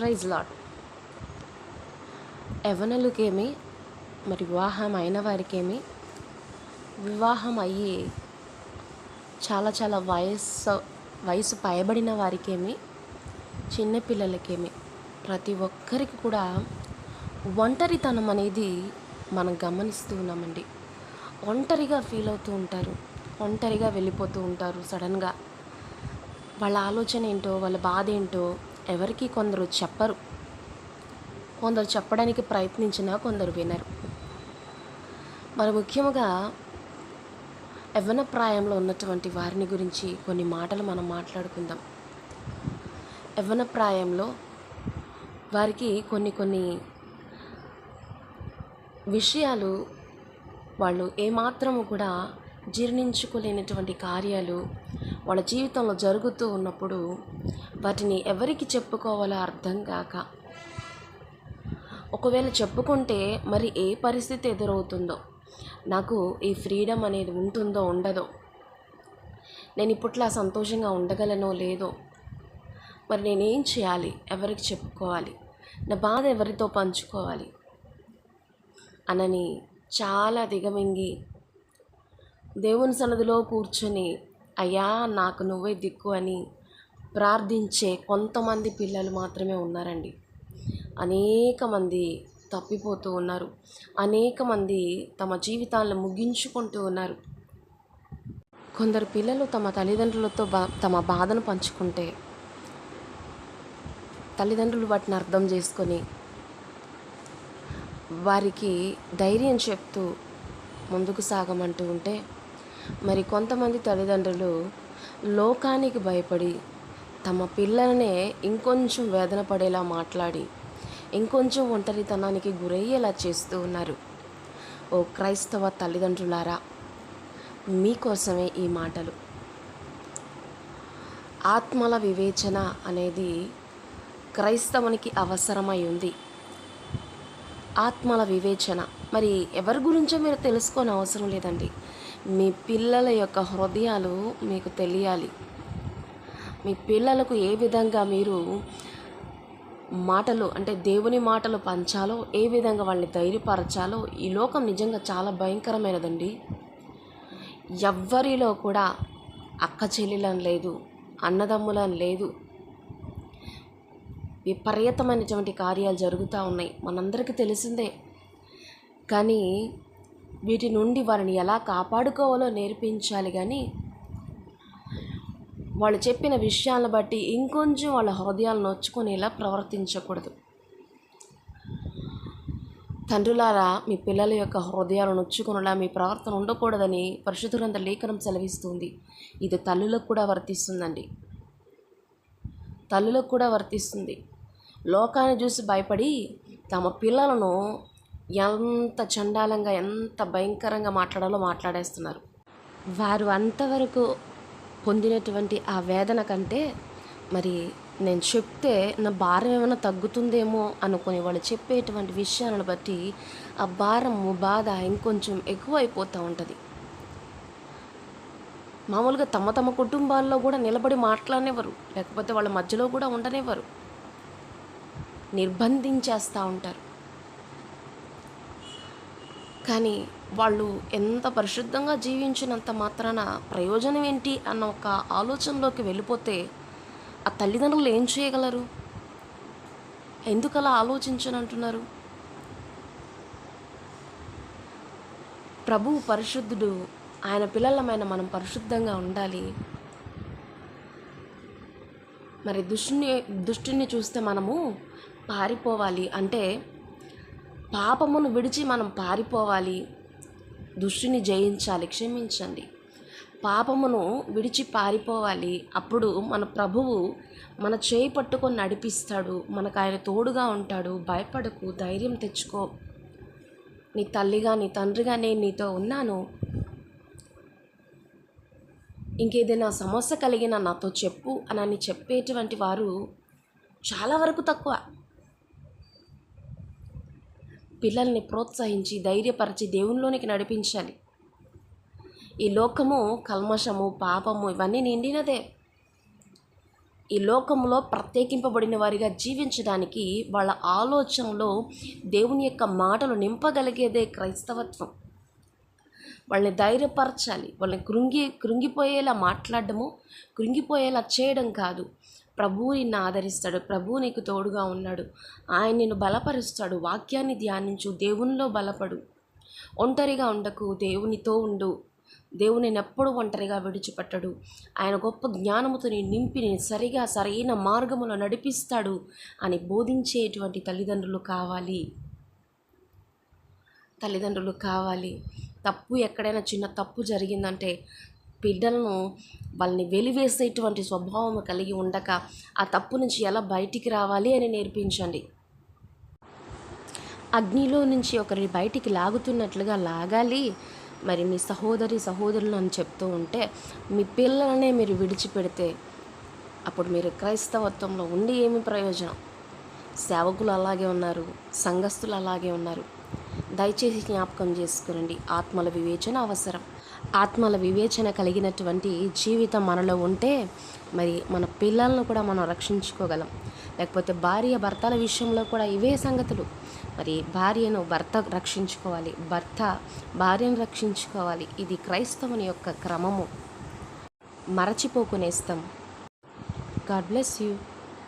Praise lord యవనలుకేమి మరి వివాహం అయిన వారికేమి వివాహం అయ్యి చాలా చాలా వయస్సు వయసు పైబడిన వారికేమి చిన్నపిల్లలకేమి ప్రతి ఒక్కరికి కూడా ఒంటరితనం అనేది మనం గమనిస్తూ ఉన్నామండి. ఒంటరిగా ఫీల్ అవుతూ ఉంటారు ఒంటరిగా వెళ్ళిపోతూ ఉంటారు సడన్గా. వాళ్ళ ఆలోచన ఏంటో వాళ్ళ బాధ ఏంటో ఎవరికి కొందరు చెప్పరు. కొందరు చెప్పడానికి ప్రయత్నించినా కొందరు వినరు. మరి ముఖ్యంగా యవ్వన ప్రాయంలో ఉన్నటువంటి వారిని గురించి కొన్ని మాటలు మనం మాట్లాడుకుందాం. యవ్వన ప్రాయంలో వారికి కొన్ని కొన్ని విషయాలు వాళ్ళు ఏమాత్రము కూడా జీర్ణించుకోలేనటువంటి కార్యాలు వాళ్ళ జీవితంలో జరుగుతూ ఉన్నప్పుడు వాటిని ఎవరికి చెప్పుకోవాలో అర్థం కాక. ఒకవేళ చెప్పుకుంటే మరి ఏ పరిస్థితి ఎదురవుతుందో? నాకు ఈ ఫ్రీడమ్ అనేది ఉంటుందో ఉండదో? నేను ఇప్పట్లో సంతోషంగా ఉండగలనో లేదో? మరి నేనేం చేయాలి? ఎవరికి చెప్పుకోవాలి? నా బాధ ఎవరితో పంచుకోవాలి? అనని చాలా దిగమింగి దేవుని సన్నదిలో కూర్చొని అయ్యా నాకు నువ్వే దిక్కు అని ప్రార్థించే కొంతమంది పిల్లలు మాత్రమే ఉన్నారండి. అనేక మంది తప్పిపోతూ ఉన్నారు. అనేక మంది తమ జీవితాలను ముగించుకుంటూ ఉన్నారు. కొందరు పిల్లలు తమ తల్లిదండ్రులతో బా తమ బాధను పంచుకుంటే తల్లిదండ్రులు వాటిని అర్థం చేసుకొని వారికి ధైర్యం చెప్తూ ముందుకు సాగమంటూ ఉంటే మరి కొంతమంది తల్లిదండ్రులు లోకానికి భయపడి తమ పిల్లలనే ఇంకొంచెం వేదన పడేలా మాట్లాడి ఇంకొంచెం ఒంటరితనానికి గురయ్యేలా చేస్తూ ఉన్నారు. ఓ క్రైస్తవ తల్లిదండ్రులారా మీకోసమే ఈ మాటలు. ఆత్మల వివేచన అనేది క్రైస్తవునికి అవసరమై ఉంది. ఆత్మల వివేచన. మరి ఎవరి గురించో మీరు తెలుసుకోని అవసరం లేదండి. మీ పిల్లల యొక్క హృదయాలు మీకు తెలియాలి. మీ పిల్లలకు ఏ విధంగా మీరు మాటలు అంటే దేవుని మాటలు పంచాలో ఏ విధంగా వాళ్ళని ధైర్యపరచాలో ఈ లోకం నిజంగా చాలా భయంకరమైనదండి. ఎవ్వరిలో కూడా అక్క చెల్లెలని లేదు అన్నదమ్ములని లేదు. విపరీతమైనటువంటి కార్యాలు జరుగుతూ ఉన్నాయి. మనందరికీ తెలిసిందే. కానీ వీటి నుండి వారిని ఎలా కాపాడుకోవాలో నేర్పించాలి కానీ వాళ్ళు చెప్పిన విషయాలను బట్టి ఇంకొంచెం వాళ్ళ హృదయాలు నొచ్చుకునేలా ప్రవర్తించకూడదు. తండ్రులారా మీ పిల్లల యొక్క హృదయాలు నొచ్చుకునేలా మీ ప్రవర్తన ఉండకూడదని పరిశుద్ధులంత లేఖనం సెలవిస్తుంది. ఇది తల్లులకు కూడా వర్తిస్తుందండి. తల్లులకు కూడా వర్తిస్తుంది. లోకాన్ని చూసి భయపడి తమ పిల్లలను ఎంత చండాలంగా ఎంత భయంకరంగా మాట్లాడాలో మాట్లాడేస్తున్నారు. వారు అంతవరకు పొందినటువంటి ఆ వేదన కంటే మరి నేను చెప్తే నా భారం ఏమైనా తగ్గుతుందేమో అనుకుని వాళ్ళు చెప్పేటువంటి విషయాలను బట్టి ఆ భారము బాధ ఇంకొంచెం ఎక్కువైపోతూ ఉంటుంది. మామూలుగా తమ తమ కుటుంబాల్లో కూడా నిలబడి మాట్లాడనేవారు లేకపోతే వాళ్ళ మధ్యలో కూడా ఉండనివ్వరు. నిర్బంధించేస్తూ ఉంటారు. కానీ వాళ్ళు ఎంత పరిశుద్ధంగా జీవించినంత మాత్రాన ప్రయోజనం ఏంటి అన్న ఒక ఆలోచనలోకి వెళ్ళిపోతే ఆ తల్లిదండ్రులు ఏం చేయగలరు? ఎందుకు అలా ఆలోచించనంటున్నారు ప్రభువు పరిశుద్ధుడు ఆయన పిల్లలమైన మనం పరిశుద్ధంగా ఉండాలి. మరి దుష్టిని దుష్టిని చూస్తే మనము పారిపోవాలి. అంటే పాపమును విడిచి మనం పారిపోవాలి. దుష్టుని జయించాలి క్షమించండి. పాపమును విడిచి పారిపోవాలి. అప్పుడు మన ప్రభువు మన చేయి పట్టుకొని నడిపిస్తాడు. మనకు ఆయన తోడుగా ఉంటాడు. భయపడకు ధైర్యం తెచ్చుకో. నీ తల్లిగా నీ తండ్రిగా నేను నీతో ఉన్నాను. ఇంకేదైనా సమస్య కలిగిన నాతో చెప్పు అని చెప్పేటువంటి వారు చాలా వరకు తక్కువ. పిల్లల్ని ప్రోత్సహించి ధైర్యపరిచి దేవునిలోనికి నడిపించాలి. ఈ లోకము కల్మషము పాపము ఇవన్నీ నిండినదే. ఈ లోకంలో ప్రత్యేకింపబడిన వారిగా జీవించడానికి వాళ్ళ ఆలోచనలో దేవుని యొక్క మాటలు నింపగలిగేదే క్రైస్తవత్వం. వాళ్ళని ధైర్యపరచాలి. వాళ్ళని కృంగి కృంగిపోయేలా మాట్లాడడము కృంగిపోయేలా చేయడం కాదు. ప్రభువు నిన్ను ఆదరిస్తాడు. ప్రభువు నీకు తోడుగా ఉన్నాడు. ఆయన నిన్ను బలపరుస్తాడు. వాక్యాన్ని ధ్యానించు. దేవునిలో బలపడు. ఒంటరిగా ఉండకు. దేవునితో ఉండు. దేవుని ఎప్పుడు ఒంటరిగా విడిచిపెట్టడు. ఆయన గొప్ప జ్ఞానముతో నీ నింపి నేను సరిగా సరైన మార్గములో నడిపిస్తాడు అని బోధించేటువంటి తల్లిదండ్రులు కావాలి. తల్లిదండ్రులు కావాలి. తప్పు ఎక్కడైనా చిన్న తప్పు జరిగిందంటే బిడ్డలను వాళ్ళని వెలివేసేటువంటి స్వభావం కలిగి ఉండక ఆ తప్పు నుంచి ఎలా బయటికి రావాలి అని నేర్పించండి. అగ్నిలో నుంచి ఒకరిని బయటికి లాగుతున్నట్లుగా లాగాలి. మరి మీ సహోదరి సహోదరులు అని చెప్తూ ఉంటే మీ పిల్లలనే మీరు విడిచిపెడితే అప్పుడు మీరు క్రైస్తవత్వంలో ఉండి ఏమి ప్రయోజనం? సేవకులు అలాగే ఉన్నారు సంఘస్థులు అలాగే ఉన్నారు. దయచేసి జ్ఞాపకం చేసుకునండి. ఆత్మల వివేచన అవసరం. ఆత్మల వివేచన కలిగినటువంటి జీవితం మనలో ఉంటే మరి మన పిల్లలను కూడా మనం రక్షించుకోగలం. లేకపోతే భార్య భర్తల విషయంలో కూడా ఇవే సంగతులు. మరి భార్యను భర్త రక్షించుకోవాలి. భర్త భార్యను రక్షించుకోవాలి. ఇది క్రైస్తవుని యొక్క క్రమము. మరచిపోకునేస్తాం గాడ్ బ్లెస్ యూ.